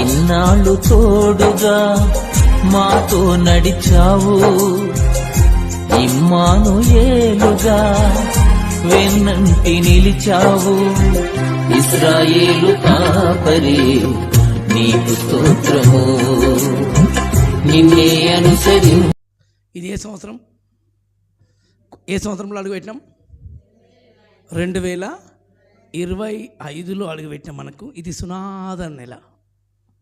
ఇన్నాళ్ళు తోడుగా మాతో నడిచావు? ఇమ్మాను ఏలుగా వెన్నంటి నిలిచావు. ఇస్రాయేలు కాపరి నీకు స్తోత్రము. నిన్నే అనుసరి ఇది ఏ సంవత్సరం? ఏ సంవత్సరంలో అడుగుపెట్టినాం? రెండు వేల ఇరవై ఐదులో అడుగుపెట్టినాం మనకు. ఇది సునాద నెల.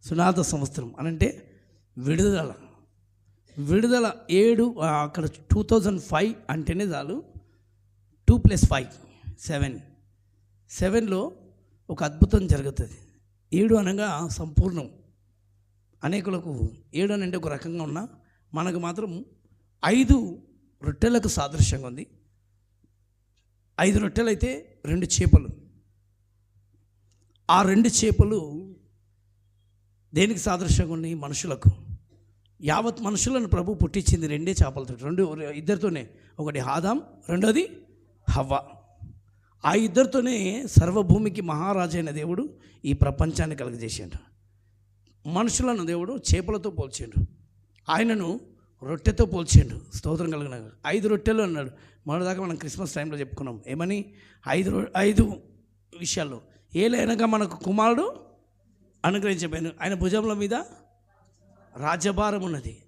సునాద సంవత్సరం అనంటే విడుదల. విడుదల ఏడు అక్కడ టూ థౌజండ్ ఫైవ్ అంటేనే చాలు టూ ప్లస్ ఫైవ్ సెవెన్. సెవెన్లో ఒక అద్భుతం జరుగుతుంది. ఏడు అనగా సంపూర్ణం. అనేకులకు ఏడు అని అంటే ఒక రకంగా ఉన్నా మనకు మాత్రం ఐదు రొట్టెలకు సాదృశ్యంగా ఉంది. ఐదు రొట్టెలు అయితే రెండు చేపలు. ఆ రెండు చేపలు దేనికి సాదృశ్యంగా ఉన్నాయి? మనుషులకు. యావత్ మనుషులను ప్రభు పుట్టించింది రెండే చేపలతో రెండు ఇద్దరితోనే. ఒకటి హాదాం రెండోది హవ్వ. ఆ ఇద్దరితోనే సర్వభూమికి మహారాజైన దేవుడు ఈ ప్రపంచాన్ని కలుగజేసిండు. మనుషులను దేవుడు చేపలతో పోల్చాడు. ఆయనను రొట్టెతో పోల్చాడు. స్తోత్రం కలిగిన. ఐదు రొట్టెలు అన్నాడు. మొదటిదాకా మనం క్రిస్మస్ టైంలో చెప్పుకున్నాం. ఏమని? ఐదు ఐదు విషయాల్లో. ఏలైనగా మనకు కుమారుడు అనుగ్రహించబడిన ఆయన భుజముల మీద రాజ్యభారం ఉన్నది.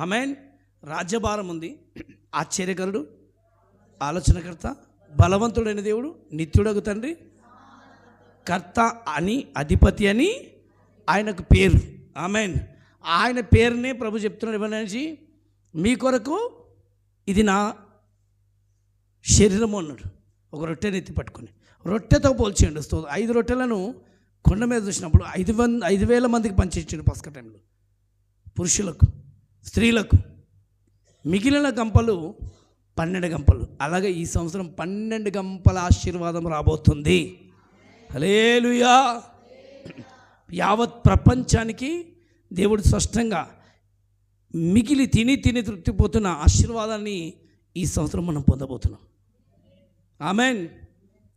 ఆమెన్. రాజ్యభారం ఉంది. ఆశ్చర్యకరుడు ఆలోచనకర్త బలవంతుడైన దేవుడు నిత్యుడగు తండ్రి కర్త అని అధిపతి అని ఆయనకు పేరు. ఆమెన్. ఆయన పేరునే ప్రభు చెప్తున్నాడు ఏమనేసి మీ కొరకు ఇది నా శరీరము అన్నాడు. ఒక రొట్టెని ఎత్తి పట్టుకొని. రొట్టెతో పోల్చేయండి ఐదు రొట్టెలను కొండ మీద చూసినప్పుడు ఐదు వంద ఐదు వేల మందికి పనిచేసాడు పసక టైంలో. పురుషులకు స్త్రీలకు. మిగిలిన గంపలు పన్నెండు గంపలు. అలాగే ఈ సంవత్సరం పన్నెండు గంపల ఆశీర్వాదం రాబోతుంది. హలేలుయా యావత్ ప్రపంచానికి దేవుడు స్పష్టంగా మిగిలి తిని తిని తృప్తిపోతున్న ఆశీర్వాదాన్ని ఈ సంవత్సరం మనం పొందబోతున్నాం. ఆమెన్.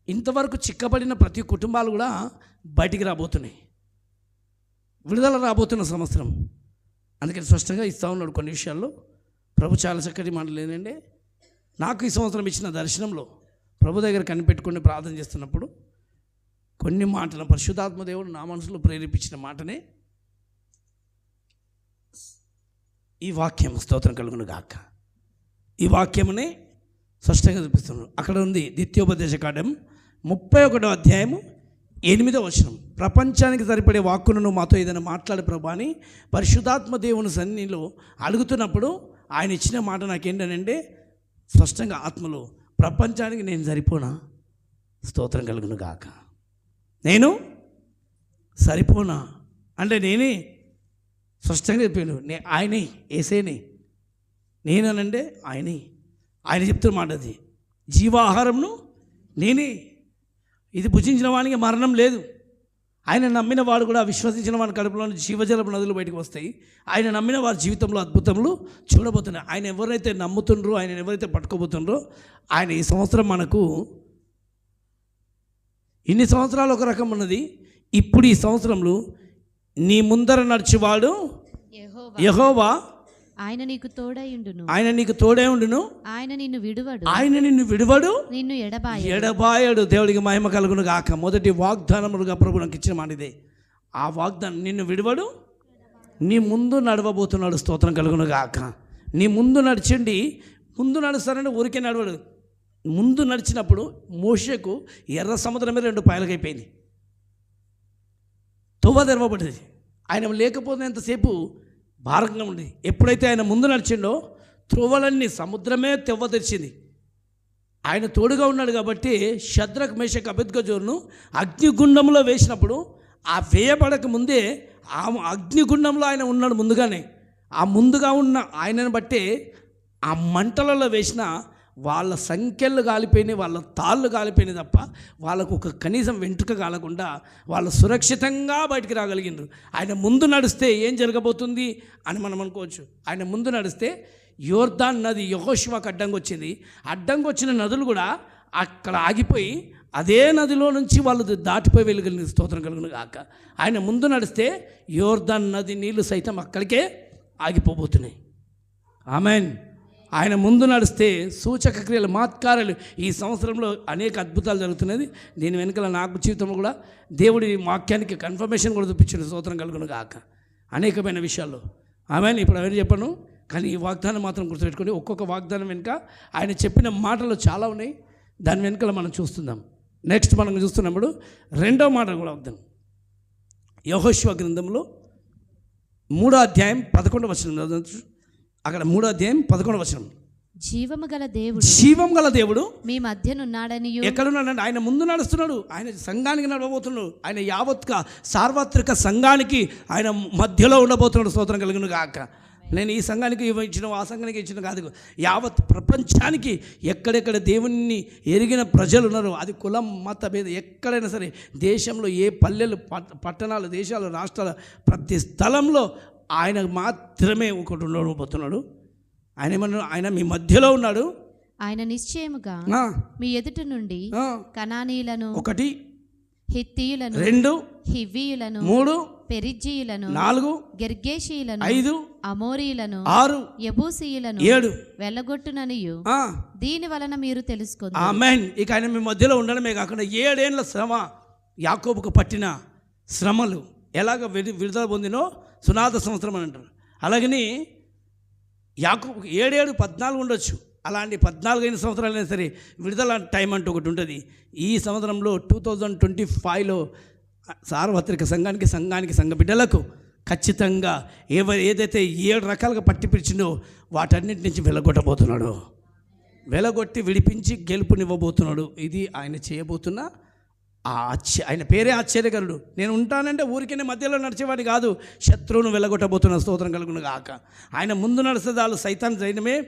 ఇంతవరకు చిక్కబడిన ప్రతి కుటుంబాలు కూడా బయటికి రాబోతున్నాయి. విడుదల రాబోతున్న సంవత్సరం. అందుకని స్పష్టంగా ఇస్తా ఉన్నాడు కొన్ని విషయాల్లో. ప్రభు చాలా చక్కటి మాటలు ఏంటంటే నాకు ఈ సంవత్సరం ఇచ్చిన దర్శనంలో ప్రభు దగ్గర కనిపెట్టుకుని ప్రార్థన చేస్తున్నప్పుడు కొన్ని మాటలు పరిశుద్ధాత్మ దేవుడు నా మనసులో ప్రేరేపించిన మాటనే ఈ వాక్యం స్తోత్రం కలుగును గాక. ఈ వాక్యమునే స్పష్టంగా చూపిస్తున్నాడు. అక్కడ ఉంది ద్వితీయోపదేశ కాండం ముప్పై ఒకటో అధ్యాయము ఎనిమిదో వచనం. ప్రపంచానికి సరిపడే వాక్కును నువ్వు మాతో ఏదైనా మాట్లాడే ప్రభా అని పరిశుద్ధాత్మ దేవుని సన్నిలో అడుగుతున్నప్పుడు ఆయన ఇచ్చిన మాట నాకేంటనంటే స్పష్టంగా ఆత్మలో ప్రపంచానికి నేను సరిపోనా? స్తోత్రం కలుగును గాక. నేను సరిపోనా? అంటే నేనే స్పష్టంగా చెప్పాను నే ఆయనే ఏసేనే. నేననంటే ఆయనే. ఆయన చెప్తున్న మాట అది. జీవాహారంను నేనే ఇది భుజించిన వానికి మరణం లేదు. ఆయన నమ్మిన వాడు కూడా విశ్వసించిన వాడి కడుపులోని జీవజలపు నదులు బయటకు వస్తాయి. ఆయన నమ్మిన వారి జీవితంలో అద్భుతములు చూడబోతున్నాయి. ఆయన ఎవరైతే నమ్ముతుండ్రో ఆయన ఎవరైతే పట్టుకోబోతుండ్రో ఆయన ఈ సంవత్సరం మనకు ఇన్ని సంవత్సరాలు ఒక రకం ఉన్నది. ఇప్పుడు ఈ సంవత్సరంలో నీ ముందర నడిచేవాడు యెహోవా. యహోవా ఆయన నీకు తోడయుండును ఆయన నీకు తోడే ఉండును. ఆయన నిన్ను విడువడు. ఆయన నిన్ను విడువడు. నిన్ను ఎడబాయ ఎడబాయడు. దేవుడికి మహిమ కలుగును గాక. మొదటి వాగ్దానములుగా ప్రభు నాకు ఇచ్చిన మాట ఇదే. ఆ వాగ్దానం నిన్ను విడువడు. నీ ముందు నడవబోతున్నాడు స్తోత్రం కలుగును గాక. నీ ముందు నడిచిండి ముందు నడుస్తానంటే ఊరికే నడవడు. ముందు నడిచినప్పుడు మోషకు ఎర్ర సముద్రం మీద రెండు పాయలకైపోయింది తువ్వ తెరవబడింది ఆయన లేకపోయినంతసేపు భారంగా ఉండేది ఎప్పుడైతే ఆయన ముందు నడిచిండో త్రువలన్నీ సముద్రమే తెవ్వతెరిచింది ఆయన తోడుగా ఉన్నాడు కాబట్టి శద్రక్ మేషక్ అభిద్గజోరును అగ్నిగుండంలో వేసినప్పుడు ఆ వేయబడక ముందే ఆ అగ్నిగుండంలో ఆయన ఉన్నాడు ముందుగానే. ఆ ముందుగా ఉన్న ఆయనను బట్టి ఆ మంటలలో వేసిన వాళ్ళ సంఖ్యలు కాలిపోయినాయి వాళ్ళ తాళ్ళు కాలిపోయినాయి తప్ప వాళ్ళకు ఒక కనీసం వెంట్రుక కాలకుండా వాళ్ళు సురక్షితంగా బయటికి రాగలిగినారు ఆయన ముందు నడిస్తే ఏం జరగబోతుంది అని మనం అనుకోవచ్చు. ఆయన ముందు నడిస్తే యోర్దాన్ నది యహోశివాకు అడ్డంగా వచ్చింది. అడ్డంగా వచ్చిన నదులు కూడా అక్కడ ఆగిపోయి అదే నదిలో నుంచి వాళ్ళు దాటిపోయి వెళ్ళగలిగిన స్తోత్రం కలుగును కాక ఆయన ముందు నడిస్తే యోర్దాన్ నది నీళ్ళు సైతం అక్కడికే ఆగిపోబోతున్నాయి. ఆమెన్. ఆయన ముందు నడిస్తే సూచక క్రియలు మాత్కారాలు ఈ సంవత్సరంలో అనేక అద్భుతాలు జరుగుతున్నది. దీని వెనుకల నాకు జీవితంలో కూడా దేవుడి వాక్యానికి కన్ఫర్మేషన్ కూడా చూపించిన సూత్రం కలుగును కాక అనేకమైన విషయాల్లో. ఆమె ఇప్పుడు అవన్నీ చెప్పను? కానీ ఈ వాగ్దానం మాత్రం గుర్తుపెట్టుకోండి. ఒక్కొక్క వాగ్దానం వెనుక ఆయన చెప్పిన మాటలు చాలా ఉన్నాయి. దాని వెనుకల మనం చూస్తున్నాం. నెక్స్ట్ మనం చూస్తున్నప్పుడు రెండో మాట కూడా వాగ్దానం. యహోశివ గ్రంథంలో మూడో అధ్యాయం పదకొండవ వచ్చిన అక్కడ మూడో అధ్యాయం పదకొండవ వచనం. జీవము గల దేవుడు జీవం గల దేవుడు మీ మధ్యనున్నాడనియు. ఎక్కడున్నాడంటే ఆయన ముందు నడుస్తున్నాడు. ఆయన సంఘానికి నడవబోతున్నాడు. ఆయన యావత్గా సార్వత్రిక సంఘానికి ఆయన మధ్యలో ఉండబోతున్నాడు. స్తోత్రం కలిగిన గాక. నేను ఈ సంఘానికి ఇచ్చిన ఆ సంఘానికి ఇచ్చిన కాదు. యావత్ ప్రపంచానికి ఎక్కడెక్కడ దేవుణ్ణి ఎరిగిన ప్రజలు ఉన్నారు. అది కులం మత భేద ఎక్కడైనా సరే దేశంలో ఏ పల్లెలు పట్- పట్టణాలు దేశాలు రాష్ట్రాలు ప్రతి స్థలంలో ఆయన మాత్రమే ఒకటి ఉండబోతున్నాడు ఆయన ఏమన్నా ఆయన మీ మధ్యలో ఉన్నాడు. ఆయన నిశ్చయముగా మీ ఎదుట నుండి ఆ. కనానీయులను ఒకటి హిత్తీయులను రెండు హివ్వీయులను మూడు పెరిజ్జీయులను నాలుగు గెర్గేషీయులను ఐదు అమోరీయులను ఆరు యబూసీయులను ఏడు. వెళ్ళగొట్టుననియు. దీని వలన మీరు తెలుసుకుంది ఆమెన్. ఇక ఆయన మీ మధ్యలో ఉండడమే కాకుండా ఏడేళ్ళ శ్రమ యాకోబుకు పట్టిన శ్రమలు ఎలాగ విడి విడుదల పొందినో సునాద సంవత్సరం అని అంటారు. అలాగని యాకు ఏడేడు పద్నాలుగు ఉండొచ్చు. అలాంటి పద్నాలుగు అయిన సంవత్సరాలైనా సరే విడుదల టైం అంటూ ఒకటి ఉంటుంది. ఈ సంవత్సరంలో టూ థౌజండ్ ట్వంటీ ఫైవ్లో సార్వత్రిక సంఘానికి సంఘానికి సంఘ బిడ్డలకు ఖచ్చితంగా ఏవ ఏదైతే ఏడు రకాలుగా పట్టి పిలిచిందో వాటన్నిటి నుంచి వెలగొట్టబోతున్నాడు. వెలగొట్టి విడిపించి గెలుపునివ్వబోతున్నాడు. ఇది ఆయన చేయబోతున్న ఆ ఆశ్చర్య ఆయన పేరే ఆశ్చర్యకరుడు. నేను ఉంటానంటే ఊరికే మధ్యలో నడిచేవాడి కాదు. శత్రువును వెళ్ళగొట్టబోతున్న స్తోత్రం కలుగును గాక. ఆయన ముందు నడిస్తే చాలు సైతాన్ సైన్యమే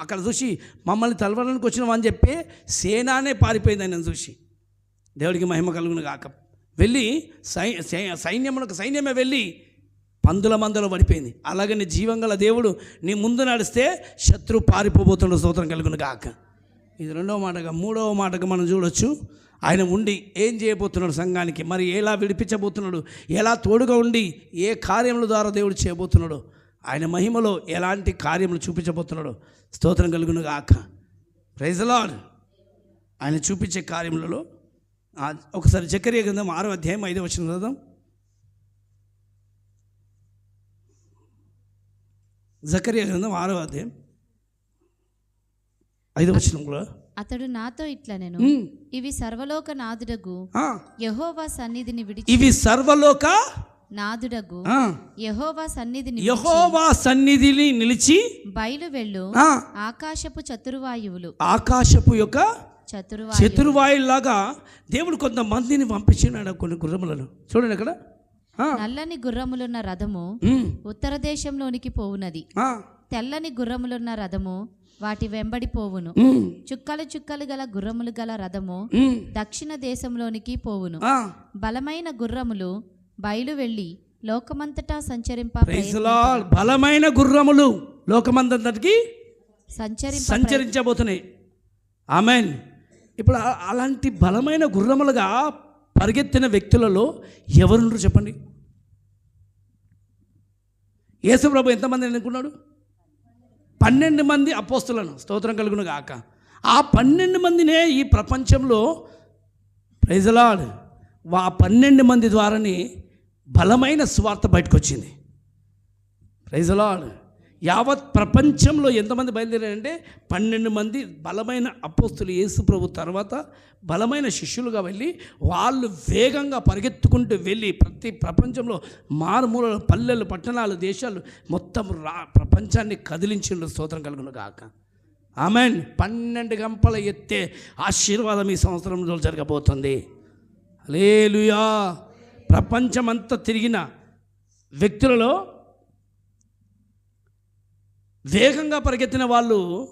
అక్కడ చూసి మమ్మల్ని తలవడానికి వచ్చినాం అని చెప్పి సేనానే పారిపోయింది ఆయన చూసి. దేవుడికి మహిమ కలుగును గాక. వెళ్ళి సై సై- సైన్యమే వెళ్ళి పందుల మందలో పడిపోయింది. అలాగని జీవంగల దేవుడు నీ ముందు నడిస్తే శత్రువు పారిపోబోతున్న స్తోత్రం కలుగును గాక. ఇది రెండవ మాటగా మూడవ మాటగా మనం చూడొచ్చు. ఆయన ఉండి ఏం చేయబోతున్నాడు సంఘానికి? మరి ఎలా విడిపించబోతున్నాడు? ఎలా తోడుగా ఉండి ఏ కార్యముల ద్వారా దేవుడు చేయబోతున్నాడు? ఆయన మహిమలో ఎలాంటి కార్యములు చూపించబోతున్నాడో? స్తోత్రం కలుగును గాక. ప్రైజ్ ఆయన చూపించే కార్యములలో ఒకసారి చక్కెర గ్రంథం ఆరో అధ్యాయం ఐదో వచ్చిన చదువుదాం. జకరియా గ్రంథం ఆరో అధ్యాయం ఐదో వచ్చిన కూడా అతడు నాతో ఇట్లా నేను ఇవి సర్వలోక నాదుడగు యహోవా సన్నిధిని విడిచి ఇవి సర్వలోక నాదుడగు యహోవా సన్నిధిని యెహోవా సన్నిధిని నిలిచి బయలు వెళ్ళు ఆకాశపు చతుర్వాయువులు. ఆకాశపు యొక్క చతుర్వాయు చతుర్వాయులాగా దేవుడు కొంతమందిని పంపించినాడు కొన్ని గుర్రములను. చూడండి అక్కడ. నల్లని గుర్రములున్న రథము ఉత్తర దేశంలోనికి పోవునది. తెల్లని గుర్రములున్న రథము వాటి వెంబడి పోవును. చుక్కలు చుక్కలు గల గుర్రములు గల రథము దక్షిణ దేశంలోనికి పోవును. బలమైన గుర్రములు బయలు వెళ్ళి లోకమంతటా సంచరింప. బలమైన గుర్రములు లోకమందంతటికి సంచరింప సంచరించబోతున్నాయి. ఆమెన్ ఇప్పుడు అలాంటి బలమైన గుర్రములుగా పరిగెత్తిన వ్యక్తులలో ఎవరుండ్రు చెప్పండి? యేసుప్రభు ఎంతమంది ఎన్నుకున్నాడు పన్నెండు మంది అపోస్తులను. స్తోత్రం కలుగును గాక. ఆ పన్నెండు మందినే ఈ ప్రపంచంలో ప్రైజలాడ్ ఆ పన్నెండు మంది ద్వారానే బలమైన స్వార్థ బయటకు వచ్చింది ప్రైజలాడ్ యావత్ ప్రపంచంలో ఎంతమంది బయలుదేరారంటే పన్నెండు మంది బలమైన అపోస్తులు యేసు ప్రభు తర్వాత బలమైన శిష్యులుగా వెళ్ళి వాళ్ళు వేగంగా పరిగెత్తుకుంటూ వెళ్ళి ప్రతి ప్రపంచంలో మారుమూల పల్లెలు పట్టణాలు దేశాలు మొత్తం రా ప్రపంచాన్ని కదిలించిన స్తోత్రం కలుగును కాక ఆమెన్. పన్నెండు గంపల ఎత్తే ఆశీర్వాదం ఈ సంవత్సరంలో జరగబోతుంది. లేలుయా ప్రపంచమంతా తిరిగిన వ్యక్తులలో వేగంగా పరిగెత్తిన వాళ్ళు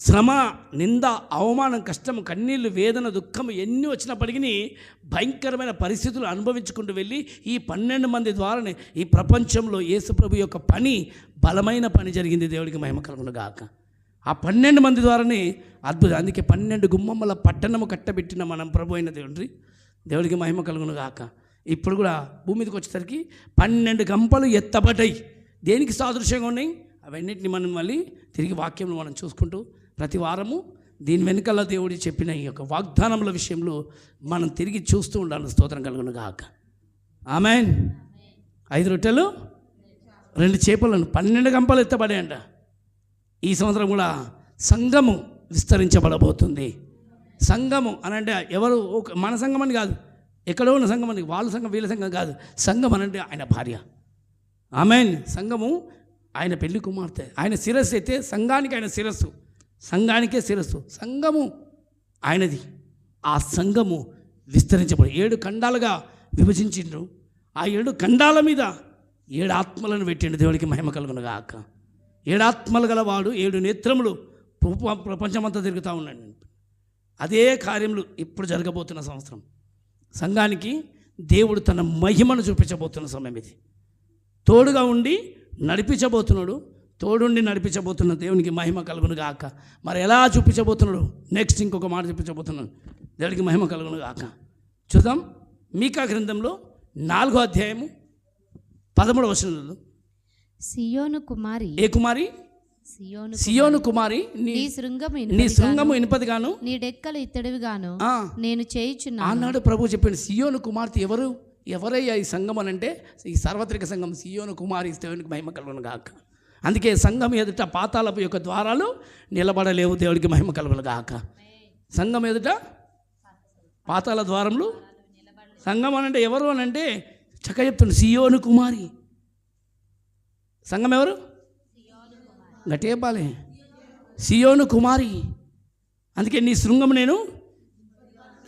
శ్రమ నింద అవమానం కష్టం కన్నీళ్ళు వేదన దుఃఖం ఎన్ని వచ్చినప్పటికీ భయంకరమైన పరిస్థితులు అనుభవించుకుంటూ వెళ్ళి ఈ పన్నెండు మంది ద్వారానే ఈ ప్రపంచంలో యేసుప్రభు యొక్క పని బలమైన పని జరిగింది. దేవుడికి మహిమ కలుగును గాక. ఆ పన్నెండు మంది ద్వారానే అద్భుతం. అందుకే పన్నెండు గుమ్మమ్మల పట్టణము కట్టబెట్టిన మనం ప్రభు అయిన దేవుడి దేవుడికి మహిమ కలుగును గాక. ఇప్పుడు కూడా భూమి మీదకి వచ్చేసరికి పన్నెండు గంపలు ఎత్తబడ్డాయి. దేనికి సాదృశ్యంగా ఉన్నాయి? అవన్నిటిని మనం మళ్ళీ తిరిగి వాక్యంలో మనం చూసుకుంటూ ప్రతి వారము దీని వెనకాల దేవుడి చెప్పిన ఈ యొక్క వాగ్దానముల విషయంలో మనం తిరిగి చూస్తూ ఉండాలి స్తోత్రం కలుగును గాక. ఆమెన్. ఐదు రొట్టెలు రెండు చేపలను పన్నెండు గంపలు ఎత్తబడాయంట ఈ సంవత్సరం కూడా సంఘము విస్తరించబడబోతుంది. సంఘము అని అంటే ఎవరు ఒక మన సంఘం అని కాదు ఎక్కడో ఉన్న సంఘం అని వాళ్ళ సంఘం వీళ్ళ సంఘం కాదు సంఘం అని అంటే ఆయన భార్య. ఆమెన్. సంఘము ఆయన పెళ్ళి కుమార్తె. ఆయన శిరస్సు అయితే సంఘానికి ఆయన శిరస్సు. సంఘానికే శిరస్సు. సంఘము ఆయనది. ఆ సంఘము విస్తరించబడి ఏడు ఖండాలుగా విభజించిండ్రు. ఆ ఏడు ఖండాల మీద ఏడు ఆత్మలను పెట్టిండు దేవుడికి మహిమ కలుగునుగా అక్క ఏడు ఆత్మలు గలవాడు ఏడు నేత్రములు ప్రపంచమంతా తిరుగుతూ ఉన్నాడు. అదే కార్యములు ఇప్పుడు జరగబోతున్న సంవత్సరం. సంఘానికి దేవుడు తన మహిమను చూపించబోతున్న సమయం ఇది. తోడుగా ఉండి నడిపించబోతున్నాడు. తోడుండి నడిపించబోతున్న దేవునికి మహిమ కలుగును గాక. మరి ఎలా చూపించబోతున్నాడు? నెక్స్ట్ ఇంకొక మాట చూపించబోతున్నాడు. దేవుడికి మహిమ కలుగును గాక. చూద్దాం. మీకా గ్రంథంలో నాలుగో అధ్యాయము పదమూడవ వచనంలో. సియోను కుమారి ఏ కుమారి? సియోను సియోను కుమారి. నీ శృంగము నీ శృంగము ఇనుపదిగాను నీ డెక్కలు ఇత్తడివిగాను నేను చేయుచున్నా ఆనాడు ప్రభు చెప్పాడు సియోను కుమార్తె ఎవరు? ఎవరయ్యా ఈ సంఘం అని అంటే ఈ సార్వత్రిక సంఘం సియోను కుమారి దేవునికి మహిమ కలుగును గాక. అందుకే సంఘం ఎదుట పాతాలపు యొక్క ద్వారాలు నిలబడలేవు దేవుడికి మహిమ కలుగును గాక. సంఘం ఎదుట పాతాల ద్వారములు సంఘం అని అంటే ఎవరు అని అంటే చక్క చెప్తుంది సియోను కుమారి. సంఘం ఎవరు? గట్టి చెప్పాలి. సియోను కుమారి. అందుకే నీ శృంగం నేను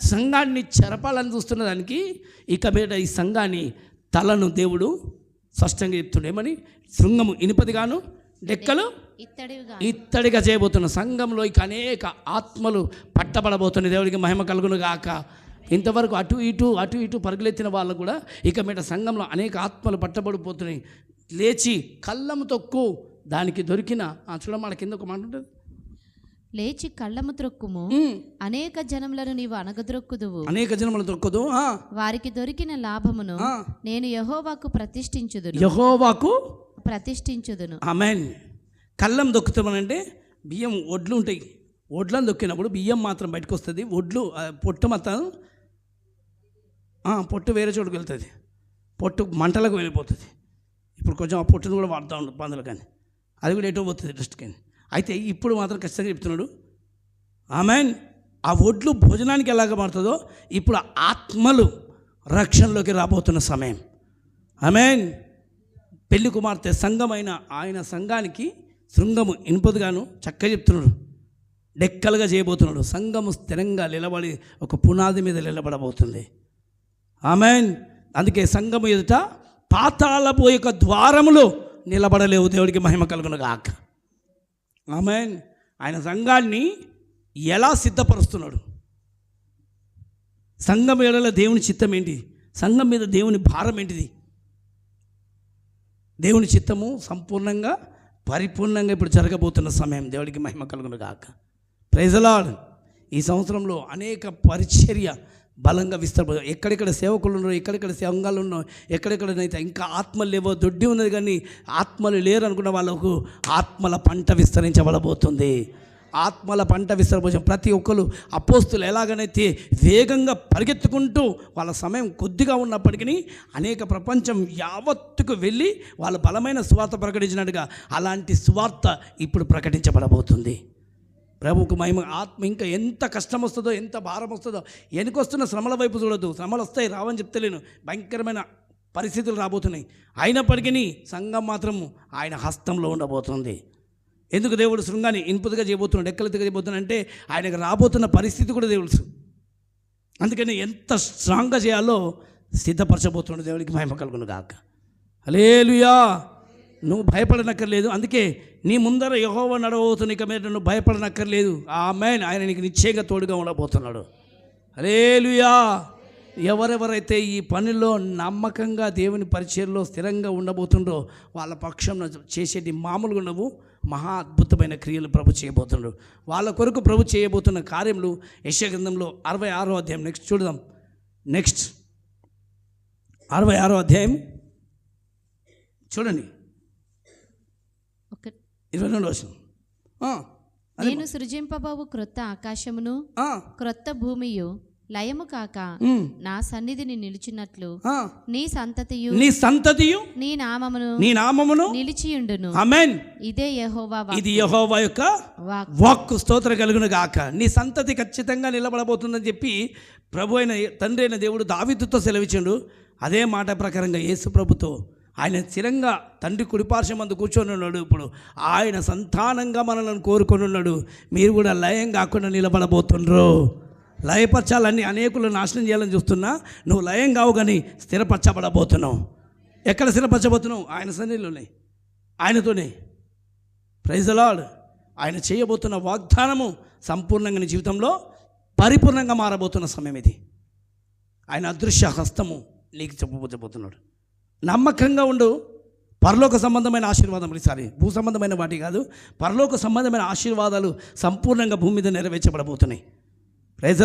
సంఘాన్ని చెరపాలని చూస్తున్న దానికి ఇక మీద ఈ సంఘాన్ని తలను దేవుడు స్పష్టంగా చెప్తుండే. ఏమని? శృంగము ఇనుపదిగాను డెక్కలు ఇత్తడిగా చేయబోతున్న సంఘంలో ఇక అనేక ఆత్మలు పట్టబడబోతున్నాయి. దేవుడికి మహిమ కలుగును గాక. ఇంతవరకు అటు ఇటు అటు ఇటు పరుగులెత్తిన వాళ్ళు కూడా ఇక మీద సంఘంలో అనేక ఆత్మలు పట్టబడిపోతున్నాయి. లేచి కళ్ళము తొక్కు దానికి దొరికిన ఆ చూడ మన కింద ఒక మాట ఉంటుంది. లేచి కళ్ళము త్రొక్కుము. అనేక జనములను నీవు అనగద్రొక్కుదువు అనేక జనములు ఆ, వారికి దొరికిన లాభమును. నేను యహోవాకు ప్రతిష్ఠించుదును. యెహోవాకు ప్రతిష్ఠించుదును. ఆమెన్. కళ్ళం దొక్కుతామనంటే బియ్యం ఒడ్లు ఉంటాయి. ఒడ్లను దొక్కినప్పుడు బియ్యం మాత్రం బయటకు వస్తుంది ఒడ్లు పొట్టు మొత్తం పొట్టు వేరే చోటుకు వెళ్తుంది. పొట్టు మంటలకు వెళ్ళిపోతుంది. ఇప్పుడు కొంచెం ఆ పొట్టును కూడా వాడుతూ ఉండదు పందులు కానీ. అది కూడా ఎటో పోతుంది డస్ట్ కానీ అయితే ఇప్పుడు మాత్రం ఖచ్చితంగా చెప్తున్నాడు ఆమెన్. ఆ ఒడ్లు భోజనానికి ఎలాగ మారుతుందో ఇప్పుడు ఆత్మలు రక్షణలోకి రాబోతున్న సమయం. ఆమెన్. పెళ్ళి కుమార్తె సంఘమైన ఆయన సంఘానికి శృంగము ఇనుపదుగాను చక్కగా చెప్తున్నాడు. డెక్కలుగా చేయబోతున్నాడు. సంఘము స్థిరంగా నిలబడి ఒక పునాది మీద నిలబడబోతుంది. ఆమెన్. అందుకే సంఘము ఎదుట పాతాళపు యొక్క ద్వారములు నిలబడలేవు దేవుడికి మహిమ కలుగును గాక ఆమెన్. ఆయన సంఘాన్ని ఎలా సిద్ధపరుస్తున్నాడు? సంఘం ఎడల దేవుని చిత్తం ఏంటి? సంఘం మీద దేవుని భారం ఏంటిది? దేవుని చిత్తము సంపూర్ణంగా పరిపూర్ణంగా ఇప్పుడు జరగబోతున్న సమయం. దేవుడికి మహిమ కలుగును గాక. ప్రైజలాడ్ ఈ సంవత్సరంలో అనేక పరిచర్య బలంగా విస్తరపడ ఎక్కడెక్కడ సేవకులు ఉన్నారు ఎక్కడెక్కడ సంఘాలు ఉన్నారో ఎక్కడెక్కడనైతే ఇంకా ఆత్మలు లేవో దొడ్డి ఉన్నది కానీ ఆత్మలు లేరు అనుకున్న వాళ్ళకు ఆత్మల పంట విస్తరించబడబోతుంది. ఆత్మల పంట విస్తరబోసం ప్రతి ఒక్కరు అపోస్తులు ఎలాగనైతే వేగంగా పరిగెత్తుకుంటూ వాళ్ళ సమయం కొద్దిగా ఉన్నప్పటికీ అనేక ప్రపంచం యావత్తుకు వెళ్ళి వాళ్ళ బలమైన స్వార్థ ప్రకటించినట్టుగా అలాంటి స్వార్థ ఇప్పుడు ప్రకటించబడబోతుంది. ప్రభుకు మహిమ ఆత్మ ఇంకా ఎంత కష్టం వస్తుందో ఎంత భారం వస్తుందో వెనుకొస్తున్న శ్రమల వైపు చూడదు శ్రమలు వస్తాయి రావని చెప్తలేను. భయంకరమైన పరిస్థితులు రాబోతున్నాయి. అయినప్పటికీ సంఘం మాత్రం ఆయన హస్తంలో ఉండబోతుంది. ఎందుకు దేవుడు శృంగాన్ని ఇనుపుదిగా చేయబోతున్నాడు ఎక్కలెత్తుగా చేయబోతున్నాడు అంటే ఆయనకు రాబోతున్న పరిస్థితి కూడా దేవుడు అందుకని ఎంత స్ట్రాంగ్గా చేయాలో సిద్ధపరచబోతున్నాడు దేవుడికి మహిమ కలుగును గాక. అలేలుయా నువ్వు భయపడనక్కర్లేదు. అందుకే నీ ముందర యహోవ నడవబోతున్న ఇక మీద నువ్వు భయపడనక్కర్లేదు. ఆ అమ్మాయిని ఆయన నీకు నిశ్చయంగా తోడుగా ఉండబోతున్నాడు. హలేలుయా ఎవరెవరైతే ఈ పనిలో నమ్మకంగా దేవుని పరిచయంలో స్థిరంగా ఉండబోతుండో వాళ్ళ పక్షం చేసేటి మామూలుగా ఉండవు. మహా అద్భుతమైన క్రియలు ప్రభు చేయబోతున్నాడు వాళ్ళ కొరకు ప్రభు చేయబోతున్న కార్యములు యశగ్రంథంలో అరవై ఆరో అధ్యాయం. నెక్స్ట్ చూడదాం. నెక్స్ట్ అరవై ఆరో అధ్యాయం. చూడండి. ఇరవై రెండు వచ్చిన నేను సృజింపబోవు క్రొత్త ఆకాశమును క్రొత్త భూమియు లయము కాక నా సన్నిధిని నిలిచినట్లు నీ సంతతియు నీ సంతతియు నీ నామమును నీ నామమును నిలిచియుండును. ఆమెన్. ఇదే యెహోవా. ఇది యెహోవా యొక్క వాక్ వాక్కు స్తోత్ర కలుగును గాక. నీ సంతతి ఖచ్చితంగా నిలబడబోతుందని చెప్పి ప్రభు అయిన తండ్రి అయిన దేవుడు దావిదుతో సెలవిచ్చాడు. అదే మాట ప్రకారంగా యేసు ప్రభుతో ఆయన స్థిరంగా తండ్రి కుడిపార్శ్వమందు కూర్చొని ఉన్నాడు. ఇప్పుడు ఆయన సంతానంగా మనల్ని కోరుకొని ఉన్నాడు. మీరు కూడా లయం కాకుండా నిలబడబోతుండ్రు. లయపరచాలని అనేకులు నాశనం చేయాలని చూస్తున్నా నువ్వు లయం కావు కానీ స్థిరపరచబడబోతున్నావు. ఎక్కడ స్థిరపరచబోతున్నావు? ఆయన సన్నిధిలోనే. ఆయనతోనే. ప్రైజ్ లాడ్ ఆయన చేయబోతున్న వాగ్దానము సంపూర్ణంగా నీ జీవితంలో పరిపూర్ణంగా మారబోతున్న సమయం ఇది. ఆయన అదృశ్య హస్తము నీకు చెప్పబోతున్నాడు. నమ్మకంగా ఉండు. పరలోక సంబంధమైన ఆశీర్వాదం ఈసారి భూ సంబంధమైన వాటి కాదు పరలోక సంబంధమైన ఆశీర్వాదాలు సంపూర్ణంగా భూమి మీద నెరవేర్చబడబోతున్నాయి. ప్రైజ్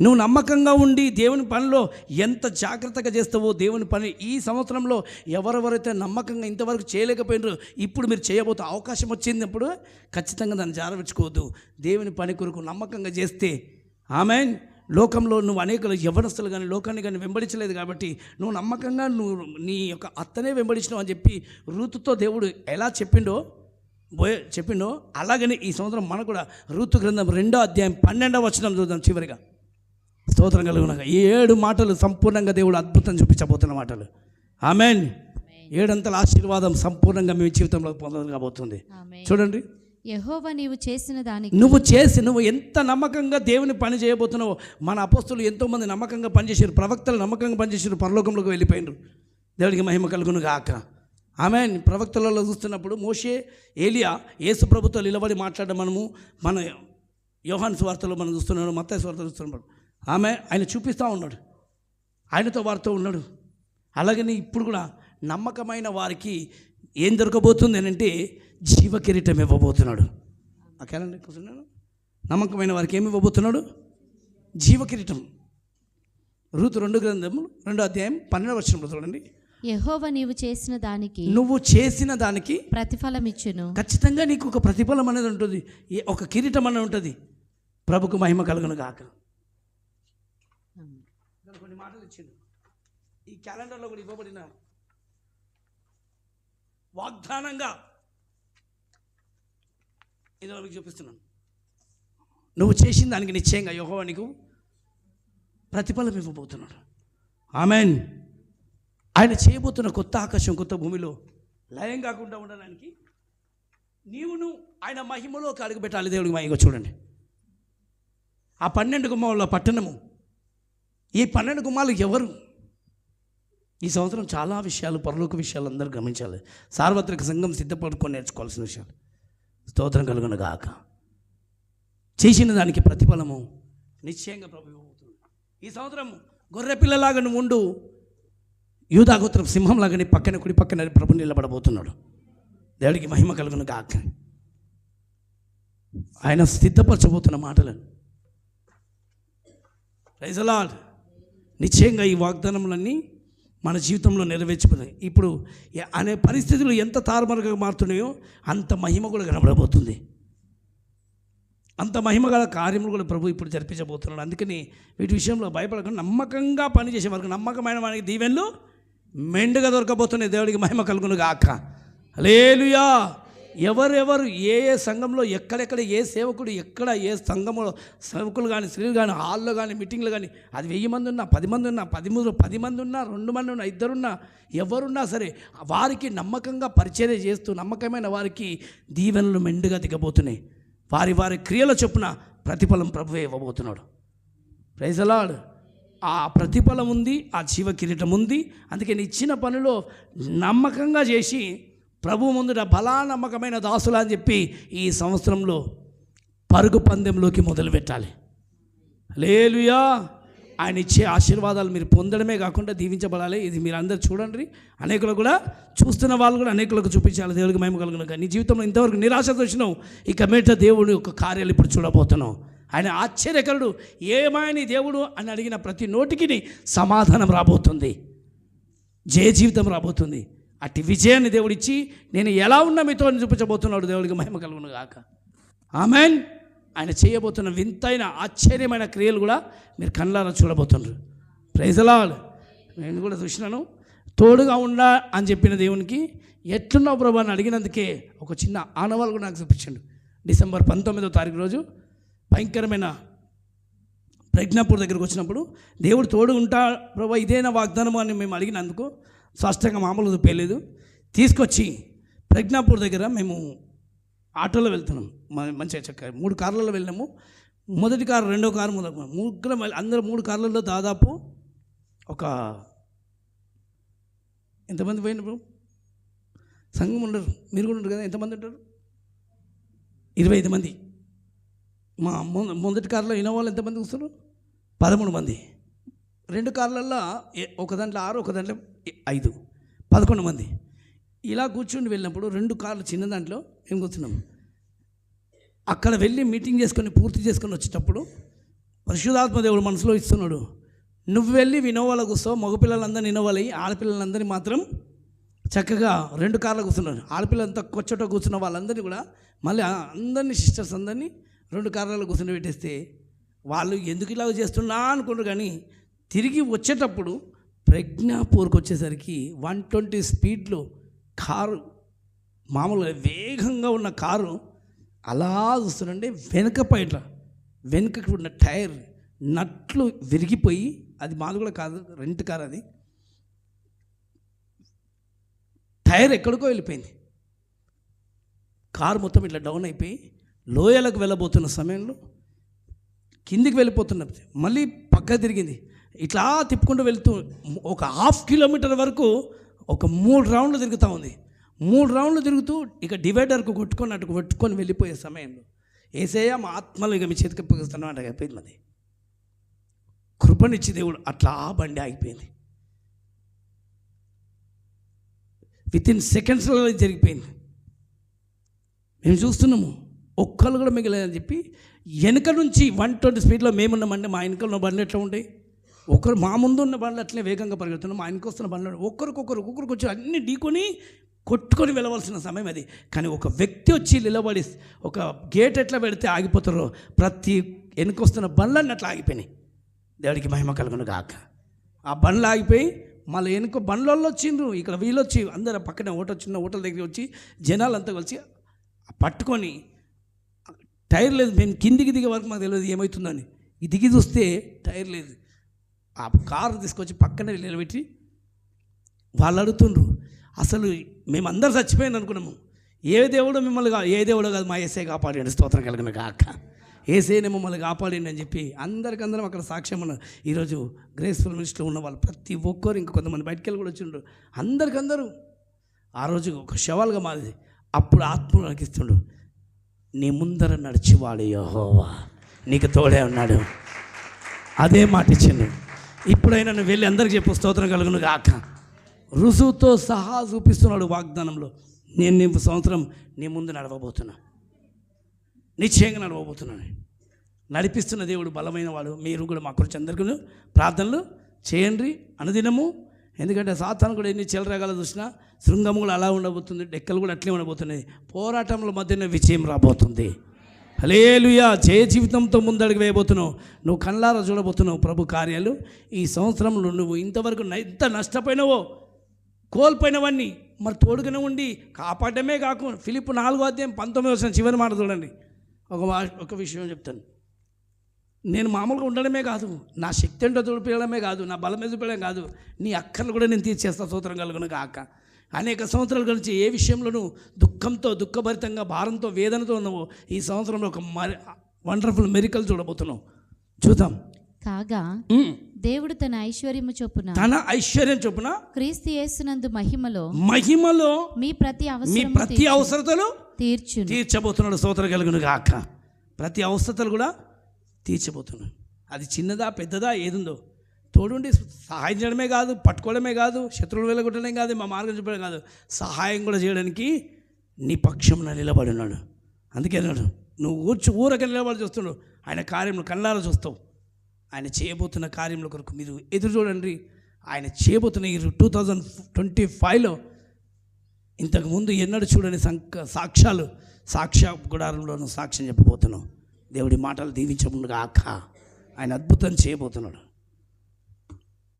నువ్వు నమ్మకంగా ఉండి దేవుని పనిలో ఎంత జాగ్రత్తగా చేస్తావో దేవుని పని ఈ సంవత్సరంలో ఎవరెవరైతే నమ్మకంగా ఇంతవరకు చేయలేకపోయినారో ఇప్పుడు మీరు చేయబోతే అవకాశం వచ్చినప్పుడు ఖచ్చితంగా దాన్ని జారవించుకోవద్దు దేవుని పని కొరకు నమ్మకంగా చేస్తే. ఆమె లోకంలో నువ్వు అనేక యవనస్తులు కానీ లోకాన్ని కానీ వెంబడించలేదు కాబట్టి నువ్వు నమ్మకంగా నువ్వు నీ యొక్క అత్తనే వెంబడించినావు అని చెప్పి రూతుతో దేవుడు ఎలా చెప్పిండో బోయే చెప్పిండో అలాగనే ఈ సంవత్సరం మనకు కూడా రూతు గ్రంథం రెండో అధ్యాయం పన్నెండవ వచనం చూద్దాం చివరిగా. స్తోత్రం కలుగునగా. ఈ ఏడు మాటలు సంపూర్ణంగా దేవుడు అద్భుతం చూపించబోతున్న మాటలు. ఆమెన్. ఏడంతల ఆశీర్వాదం సంపూర్ణంగా మీ జీవితంలో ఆమేన్. చూడండి. యహోవా నీవు చేసిన దానికి నువ్వు చేసి నువ్వు ఎంత నమ్మకంగా దేవుని పని చేయబోతున్నావో మన అపోస్తులు ఎంతోమంది నమ్మకంగా పనిచేశారు ప్రవక్తలు నమ్మకంగా పనిచేశారు పరలోకంలోకి వెళ్ళిపోయినారు. దేవుడికి మహిమ కలుగును గాక. ఆమె ప్రవక్తలలో చూస్తున్నప్పుడు మోషే ఏలియా యేసు ప్రభుత్వం నిలబడి మాట్లాడడం మనము మన యోహాన్ స్వార్థలో మనం చూస్తున్నాడు మత్తాయి స్వార్థ చూస్తున్నాడు ఆమె ఆయన చూపిస్తూ ఉన్నాడు. ఆయనతో వారితో ఉన్నాడు. అలాగని ఇప్పుడు కూడా నమ్మకమైన వారికి ఏం దొరకబోతుంది అని అంటే జీవ కిరీటం ఇవ్వబోతున్నాడు. ఆ క్యాలెండర్ కూర్చున్నాను నమ్మకమైన వారికి ఏమి ఇవ్వబోతున్నాడు? జీవ కిరీటం రూతు రెండు గ్రంథము రెండో అధ్యాయం పన్నెండు వర్షంలో చూడండి. యెహోవా నీవు చేసిన దానికి నువ్వు చేసిన దానికి ప్రతిఫలం ఇచ్చును ఖచ్చితంగా నీకు ఒక ప్రతిఫలం అనేది ఉంటుంది. ఒక కిరీటం అనేది ఉంటుంది. ప్రభుకు మహిమ కలుగును గాక. ఇక్కడ కొన్ని మాటలు ఇచ్చిండు. ఈ క్యాలెండర్లో కూడా ఇవ్వబడిన వాగ్దానంగా ఇది మీకు చూపిస్తున్నాను. నువ్వు చేసిన దానికి నిశ్చయంగా యోహోవా నీకు ప్రతిఫలం ఇవ్వబోతున్నాడు. ఆమెన్. ఆయన చేయబోతున్న కొత్త ఆకాశం కొత్త భూమిలో లయం కాకుండా ఉండడానికి నీవును ఆయన మహిమలోకి అడుగుపెట్టాలి దేవుడికి మహిమ చూడండి. ఆ పన్నెండు గుమ్మాల పట్టణము ఈ పన్నెండు గుమ్మాలు ఎవరు? ఈ సంవత్సరం చాలా విషయాలు పరలోక విషయాలు అందరూ గమనించాలి. సార్వత్రిక సంఘం సిద్ధపడుకొని నేర్చుకోవాల్సిన విషయాలు. స్తోత్రం కలుగును గాక. చేసిన దానికి ప్రతిఫలము నిశ్చయంగా ప్రభు ఇవ్వబోతుంది ఈ సంవత్సరం గొర్రె పిల్లలాగా నువ్వు ఉండు యూదాగోత్రం సింహంలాగా నీ పక్కన కుడి పక్కన ప్రభు నిలబడబోతున్నాడు. దేవుడికి మహిమ కలుగును గాక. ఆయన సిద్ధపరచబోతున్న మాటలను. రైజలాడ్ నిశ్చయంగా ఈ వాగ్దానములన్నీ మన జీవితంలో నెరవేర్చుకున్నాయి ఇప్పుడు అనే పరిస్థితులు ఎంత తారుమారుగా మారుతున్నాయో అంత మహిమ కూడా కనబడబోతుంది. అంత మహిమ గల కార్యములు కూడా ప్రభు ఇప్పుడు జరిపించబోతున్నాడు. అందుకని వీటి విషయంలో భయపడకుండా నమ్మకంగా పనిచేసే వారికి నమ్మకమైన వారికి దీవెనలు మెండుగా దొరకబోతున్నాయి. దేవుడికి మహిమ కలుగును గాక. లేలుయా ఎవరెవరు ఏ ఏ సంఘంలో ఎక్కడెక్కడ ఏ సేవకుడు ఎక్కడ ఏ సంఘంలో సేవకులు కానీ స్త్రీలు కానీ హాల్లో కానీ మీటింగ్లు కానీ అది వెయ్యి మంది ఉన్నా పది మంది ఉన్నా పదిమూడు పది మంది ఉన్నా రెండు మంది ఉన్నా ఇద్దరున్నా ఎవరున్నా సరే వారికి నమ్మకంగా పరిచర్య చేస్తూ నమ్మకమైన వారికి దీవెనలు మెండుగా దిగబోతున్నాయి. వారి వారి క్రియల చొప్పున ప్రతిఫలం ప్రభువే ఇవ్వబోతున్నాడు. ప్రైజలాడు ఆ ప్రతిఫలం ఉంది ఆ జీవ కిరీటం ఉంది. అందుకే ఇచ్చిన పనిలో నమ్మకంగా చేసి ప్రభు ముందుట బలా నమ్మకమైన అని చెప్పి ఈ సంవత్సరంలో పరుగు పందెంలోకి మొదలు పెట్టాలి. లేలుయా ఆయన ఇచ్చే ఆశీర్వాదాలు మీరు పొందడమే కాకుండా దీవించబడాలి. ఇది మీరు అందరు చూడండి. అనేకులు కూడా చూస్తున్న వాళ్ళు కూడా అనేకులకు చూపించాలి. దేవుడికి మేము కలుగును నీ జీవితంలో ఇంతవరకు నిరాశతో వచ్చినావు. ఇక మీట దేవుడి యొక్క కార్యాలు ఇప్పుడు చూడబోతున్నావు. ఆయన ఆశ్చర్యకరుడు. ఏమాయని దేవుడు అని అడిగిన ప్రతి నోటికి సమాధానం రాబోతుంది. జయ జీవితం రాబోతుంది. అట్టి విజయాన్ని దేవుడిచ్చి నేను ఎలా ఉన్నా మీతో చూపించబోతున్నాడు దేవుడికి మహిమ కలుగును గాక. ఆమెన్. ఆయన చేయబోతున్న వింతైన ఆశ్చర్యమైన క్రియలు కూడా మీరు కళ్ళారా చూడబోతున్నారు. ప్రైజలాల్ నేను కూడా చూసినాను. తోడుగా ఉండా అని చెప్పిన దేవునికి ఎట్లున్నావు ప్రభు అని అడిగినందుకే ఒక చిన్న ఆనవాళ్ళు కూడా నాకు చూపించండు. డిసెంబర్ పంతొమ్మిదో తారీఖు రోజు భయంకరమైన ప్రజ్ఞాపూర్ దగ్గరికి వచ్చినప్పుడు దేవుడు తోడు ఉంటా ప్రభా ఇదేనా వాగ్దానం అని మేము అడిగినందుకు స్పష్టంగా మామూలు చూపేయలేదు తీసుకొచ్చి ప్రజ్ఞాపూర్ దగ్గర మేము ఆటోలో వెళ్తున్నాం. మంచిగా చక్క మూడు కార్లలో వెళ్ళాము. మొదటి కారు రెండో కారు మొదటి ముగ్గురం అందరూ మూడు కార్లలో దాదాపు ఒక ఎంతమంది పోయినప్పుడు సంఘం ఉండరు. మీరు కూడా ఉండరు కదా? ఎంతమంది ఉంటారు? ఇరవై ఐదు మంది. మా మొదటి కారులో ఇన్నోవాళ్ళు ఎంతమంది కూర్చున్నారు? పదమూడు మంది. రెండు కార్లల్లో ఏ- ఒక దాంట్లో ఆరు ఒక దాంట్లో ఐదు పదకొండు మంది. ఇలా కూర్చుని వెళ్ళినప్పుడు రెండు కార్లు చిన్న దాంట్లో మేము కూర్చున్నాం. అక్కడ వెళ్ళి మీటింగ్ చేసుకొని పూర్తి చేసుకొని వచ్చేటప్పుడు పరిశుధాత్మ దేవుడు మనసులో ఇస్తున్నాడు నువ్వు వెళ్ళి వినోవాల కూర్చో మగపిల్లలందరినీ వినోవాలి ఆడపిల్లలందరినీ మాత్రం చక్కగా రెండు కార్లు కూర్చున్నారు. ఆడపిల్లంతా కొచ్చట కూర్చున్న వాళ్ళందరినీ కూడా మళ్ళీ అందరినీ సిస్టర్స్ అందరినీ రెండు కార్లలో కూర్చుని పెట్టేస్తే వాళ్ళు ఎందుకు ఇలాగ చేస్తున్నా అనుకుంటారు కానీ తిరిగి వచ్చేటప్పుడు ప్రజ్ఞాపూర్కి వచ్చేసరికి వన్ ట్వంటీ స్పీడ్లో కారు మామూలుగా వేగంగా ఉన్న కారు అలా చూస్తుండే వెనక పైట వెనుకకు ఉన్న టైర్ నట్లు విరిగిపోయి అది మాది కూడా కాదు రెంట్ కార్ అది. టైర్ ఎక్కడికో వెళ్ళిపోయింది. కారు మొత్తం ఇట్లా డౌన్ అయిపోయి లోయలకు వెళ్ళబోతున్న సమయంలో కిందికి వెళ్ళిపోతున్నది మళ్ళీ పక్క తిరిగింది. ఇట్లా తిప్పుకుంటూ వెళ్తూ ఒక హాఫ్ కిలోమీటర్ వరకు ఒక మూడు రౌండ్లు తిరుగుతూ ఉంది. మూడు రౌండ్లు తిరుగుతూ ఇక డివైడర్కు కొట్టుకొని అటు కొట్టుకొని వెళ్ళిపోయే సమయంలో ఏసయ్య మా ఆత్మలు ఇక మీ చేతికి అప్పగిస్తాను అంటే అయిపోయింది మరి. కృపనిచ్చి దేవుడు అట్లా ఆ బండి ఆగిపోయింది. విత్ ఇన్ సెకండ్స్లో జరిగిపోయింది. మేము చూస్తున్నాము ఒక్కళ్ళు కూడా మిగలేదని చెప్పి వెనక నుంచి వన్ ట్వంటీ స్పీడ్లో మేమున్నామంటే మా వెనుకలో బండి ఎట్లా ఉంటాయి? ఒకరు మా ముందు ఉన్న బండ్లు అట్లే వేగంగా పరిగెడుతున్నాం మా వెనక వస్తున్న బండ్లు ఒకరికొకరు ఒకరికి వచ్చి అన్ని ఢీకొని కొట్టుకొని వెళ్ళవలసిన సమయం అది. కానీ ఒక వ్యక్తి వచ్చి నిలబడి ఒక గేట్ ఎట్లా పెడితే ఆగిపోతారో ప్రతి వెనుకొస్తున్న బండ్లన్నీ అట్లా ఆగిపోయినాయి. దేవుడికి మహిమ కలుగును గాక. ఆ బండ్లు ఆగిపోయి మళ్ళీ వెనుక బండ్లలో వచ్చిండ్రు ఇక్కడ వీళ్ళు వచ్చి అందరు పక్కనే ఓట చిన్న ఓటల దగ్గర వచ్చి జనాలంతా కలిసి పట్టుకొని టైర్ లేదు మేము కిందికి దిగే వరకు మాకు తెలియదు ఏమవుతుందని. దిగి చూస్తే టైర్ లేదు. ఆ కారు తీసుకొచ్చి పక్కనే నిలబెట్టి వాళ్ళు అడుగుతుండ్రు అసలు మేమందరూ చచ్చిపోయాను అనుకున్నాము. ఏ దేవుడు మిమ్మల్ని కా- ఏ దేవుడో కాదు మా ఏసే కాపాడండి. స్తోత్రం కలిగిన కాక ఏసేనే మమ్మల్ని కాపాడండి అని చెప్పి అందరికందరం అక్కడ సాక్ష్యం ఉన్నారు ఈరోజు గ్రేస్ఫుల్ మినిస్టర్ ఉన్న వాళ్ళు ప్రతి ఒక్కరు ఇంకా కొంతమంది బయటికి వెళ్ళి కూడా వచ్చిండ్రు. అందరికందరూ. ఆ రోజు ఒక శవాలుగా మారింది. అప్పుడు ఆత్మలు నాకు నీ ముందర నడిచివాడు యహోవా. నీకు తోడే ఉన్నాడు. అదే మాట ఇచ్చిండు. ఇప్పుడైనా నువ్వు వెళ్ళి అందరికి చెప్పు స్తోత్రం కలుగును గాక. రుజువుతో సహా చూపిస్తున్నాడు వాగ్దానంలో. నేను నీ సంవత్సరం నీ ముందు నడవబోతున్నా. నిశ్చయంగా నడవబోతున్నాను నడిపిస్తున్న దేవుడు బలమైన వాడు. మీరు కూడా మా గురించి అందరికీ ప్రార్థనలు చేయండి అనుదినము. ఎందుకంటే సాతాను కూడా ఎన్ని చిల్లరగాలు చూసినా శృంగం కూడా అలా ఉండబోతుంది డెక్కలు కూడా అట్లే ఉండబోతున్నాయి. పోరాటంలో మధ్యన విజయం రాబోతుంది. హలేలుయా జయ జీవితంతో ముందడుగు వేయబోతున్నావు. నువ్వు కళ్ళారా చూడబోతున్నావు ప్రభు కార్యాలు. ఈ సంవత్సరంలో నువ్వు ఇంతవరకు ఎంత నష్టపోయినవో కోల్పోయినవన్నీ మరి తోడుగానే ఉండి కాపాడమే కాకుండా ఫిలిప్ నాలుగో అధ్యాయం పంతొమ్మిది వచ్చిన చివరి మాట చూడండి. ఒక వా- ఒక విషయం చెప్తాను. నేను మామూలుగా ఉండడమే కాదు నా శక్తి ఏంటో చూపించడమే కాదు నా బలం మీద చూపించడం కాదు. నీ అక్కర్లు కూడా నేను తీర్చేస్తా సూత్రం కలుగును కాక అనేక సంవత్సరాల గురించి ఏ విషయంలోనూ దుఃఖంతో దుఃఖభరితంగా భారంతో వేదనతో ఉన్నావో ఈ సంవత్సరంలో ఒక మరి వండర్ఫుల్ మెరికల్ చూడబోతున్నావు చూద్దాం. కాగా. దేవుడు తన ఐశ్వర్యము చొప్పున తన ఐశ్వర్యం చొప్పున క్రీస్తు యేసునందు మహిమలో మహిమలో మీ ప్రతి మీ ప్రతి అవసరతలు తీర్చును. తీర్చబోతున్నాడు స్తోత్ర కలుగును గాక. ప్రతి అవసరతలు కూడా తీర్చబోతున్నాడు. అది చిన్నదా పెద్దదా ఏదుందో తోడుండి సహాయం చేయడమే కాదు పట్టుకోవడమే కాదు శత్రువులు వెళ్ళగొట్టడమే కాదు మా మార్గం చెప్పడం కాదు సహాయం కూడా చేయడానికి నీ పక్షంలో నిలబడి ఉన్నాడు. అందుకే అన్నాడు నువ్వు ఊర్చి ఊరక నిలబడి చూస్తున్నాడు ఆయన కార్యములు కళ్ళారా చూస్తావు. ఆయన చేయబోతున్న కార్యముల కొరకు మీరు ఎదురు చూడండి. ఆయన చేయబోతున్న ఈ టూ థౌజండ్ ట్వంటీ ఫైవ్లో ఇంతకుముందు ఎన్నడూ చూడని సంక సాక్ష్యాలు సాక్ష్య గుడారంలోనూ సాక్ష్యం చెప్పబోతున్నాం దేవుడి మాటలు దీవించకుండా ఆక ఆయన అద్భుతం చేయబోతున్నాడు.